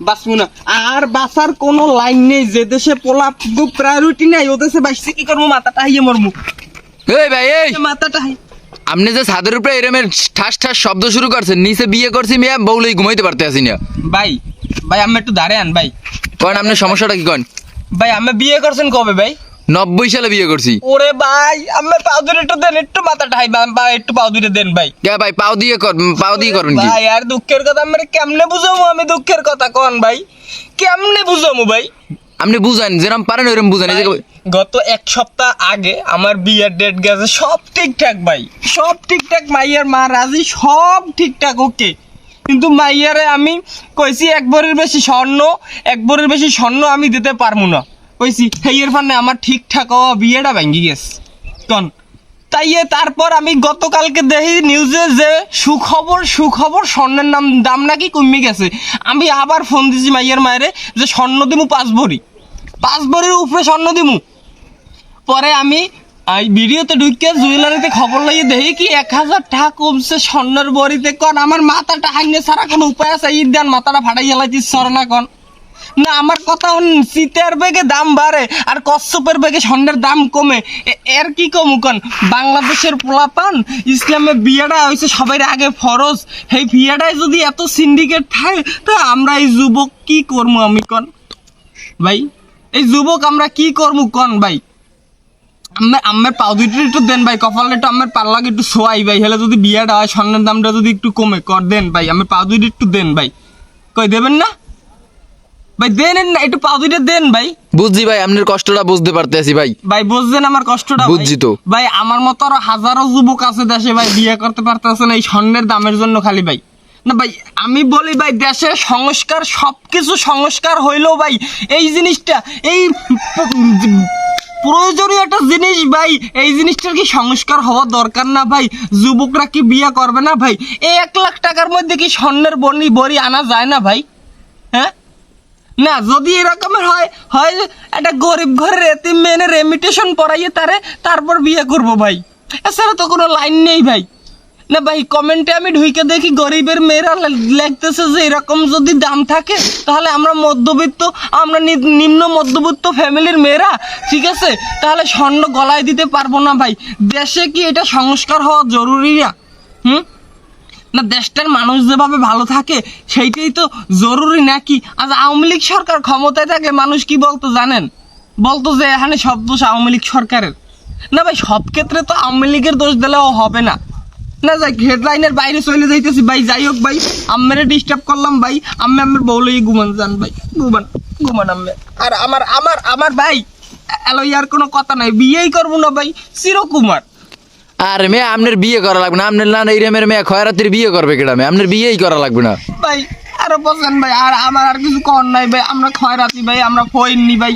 বাঁচবো না। আর বাঁচার কোনো লাইন নেই যে দেশে পোলা প্রায়োরিটি নাই ও দেশে বাঁচছে কি করব মাথাটা হাইয়ে মরমু এই ভাই এই! মাথাটা হাই আপনি যে ছাদের উপরে এরমের ঠাস ঠাস শব্দ শুরু করছেন নিচে বিয়ে করছি মিয়া বউলেই ঘুমাইতে পারতে আসি না। ভাই ভাই আমি একটু দাঁড়ান আন ভাই। কন আপনার সমস্যাটা কি কন? ভাই আমি বিয়ে করছেন কবে ভাই? নব্বই সালে বিয়ে করছি। ওরে ভাই পাও দুটো একটু দেন একটু মাথাটা হাই বা একটু পাও দুটো দেন ভাই। কে ভাই পাও দিয়ে কর পাও দিয়ে করবেন কি? ভাই আর দুঃখের কথা আমার কেমনে বুঝামু আমি দুঃখের কথা কন ভাই। কেমনে বুঝামু ভাই? আপনি বুঝেন যেরকম পারেন ওরকম বুঝেন। গত এক সপ্তাহ আগে আমার বিয়ের ডেট গেছে সব ঠিকঠাক ভাই। সব ঠিকঠাক মাইয়ার মা রাজি সব ঠিকঠাক ওকে কিন্তু মাইয়ারে আমি কইছি এক ভরির বেশি স্বর্ণ এক ভরির বেশি স্বর্ণ আমি দিতে পারব না। কইছি হেইয়ের আমার ঠিকঠাক বিয়েটা গেছে। কন তাই এ তারপর আমি গতকালকে দেখি নিউজে যে সুখবর সুখবর, স্বর্ণের নাম, দাম নাকি কমে গেছে। আমি আবার ফোন দিছি মাইয়ের মায়েরে যে স্বর্ণ দিমু পাঁচ ভরি। পাঁচ ভরির উপরে স্বর্ণ দিমু। পরে আমি এই ভিডিওতে ঢুকে জুয়েলারিতে খবর লাগিয়ে দেখি কি এক হাজার টাকা কমছে স্বর্ণের বড়িতে। কন, আমার মাথাটা হাইনে ছাড়া কোনো উপায় আছে? ঈদ দেন মাথাটা ফাটাই গেলাইছি সর না কন। না, আমার কথা শীতের বেগে দাম বাড়ে আর কচ্ছপের বেগে স্বর্ণের দাম কমে। এর কি কমু কন? বাংলাদেশের পোলাপান, ইসলামে বিয়েটা হয়েছে সবাই আগে ফরজ। সেই বিয়েটায় যদি এত সিন্ডিকেট থাকে, তা আমরা এই যুবক কি করব আমি কন? ভাই, এই যুবক আমরা কি করব কন ভাই? আমার আমার পাও দুইটা একটু দেন ভাই, কপালে একটু আমার পাল্লাকে একটু শোয়াই ভাই, হলে যদি বিয়েটা হয়, স্বর্ণের দামটা যদি একটু কমে, কর দেন ভাই আমার পাও দুইটা একটু দেন ভাই। কই, দেবেন না? ভাই দেন না একটু পাও দুইটা দেন ভাই। বুঝছি ভাই আপনার কষ্টটা বুঝতে পারতে আছি ভাই। ভাই বুঝছেন আমার কষ্টটা? বুঝছি তো। ভাই আমার মতো আরও হাজারো যুবক আছে দেশে ভাই বিয়ে করতে পারতেছে না এই স্বর্ণের দামের জন্য খালি ভাই। না ভাই আমি বলি ভাই দেশে সংস্কার সবকিছু সংস্কার হইলেও ভাই এই জিনিসটা এই প্রয়োজনীয় একটা জিনিস ভাই এই জিনিসটার কি সংস্কার হওয়া দরকার না ভাই? যুবকরা কি বিয়ে করবে না ভাই? এই এক লাখ টাকার মধ্যে কি স্বর্ণের বনি বড়ি আনা যায় না ভাই? হ্যাঁ? না, যদি এরকমের হয় হয় একটা গরিব ঘরের এতিম মেনে রেমিটেশন পড়াইয়ে তারে তারপর বিয়ে করব ভাই। এছাড়া তো কোনো লাইন নেই ভাই। না ভাই কমেন্টে আমি ঢুকে দেখি গরিবের মেয়েরা লে- লিখতেছে যে এরকম যদি দাম থাকে, তাহলে আমরা মধ্যবিত্ত, আমরা নিম্ন মধ্যবিত্ত ফ্যামিলির মেয়েরা, ঠিক আছে? তাহলে স্বর্ণ গলায় দিতে পারব না ভাই। দেশে কি এটা সংস্কার হওয়া জরুরি না? হুম? না দেশটার মানুষ যেভাবে ভালো থাকে, সেইটাই তো জরুরি নাকি? আজ আওয়ামী লীগ সরকার ক্ষমতায় থাকে, মানুষ কি বলতো জানেন? বলতো যে এখানে সব দোষ আওয়ামী লীগ সরকারের। না ভাই, সব ক্ষেত্রে তো আওয়ামী লীগের দোষ দিলেও হবে না। না যাই হেডলাইনের বাইরে চলে যাইতেছি ভাই, যাই হোক ভাই, আম্মেরে ডিস্টার্ব করলাম ভাই, আম্মে আম্মের বউলেই ঘুমান যান ভাই, ঘুমান ঘুমান আম্মে। আর আমার আমার আমার ভাই এলো ইয়ার কোনো কথা নাই, বিয়েই করব না ভাই, চিরকুমার। আর মেয়ে, আপনার বিয়ে করা লাগবে না। আপনার না এই রেমের মেয়ে খয়রাতির বিয়ে করবে কেডা মেয়ে? আপনার বিয়েই করা লাগবে না। ভাই, আরও বলছেন ভাই, আর আমার আর কিছু কর নাই ভাই, আমরা খয়রাতি ভাই, আমরা ফইননি ভাই।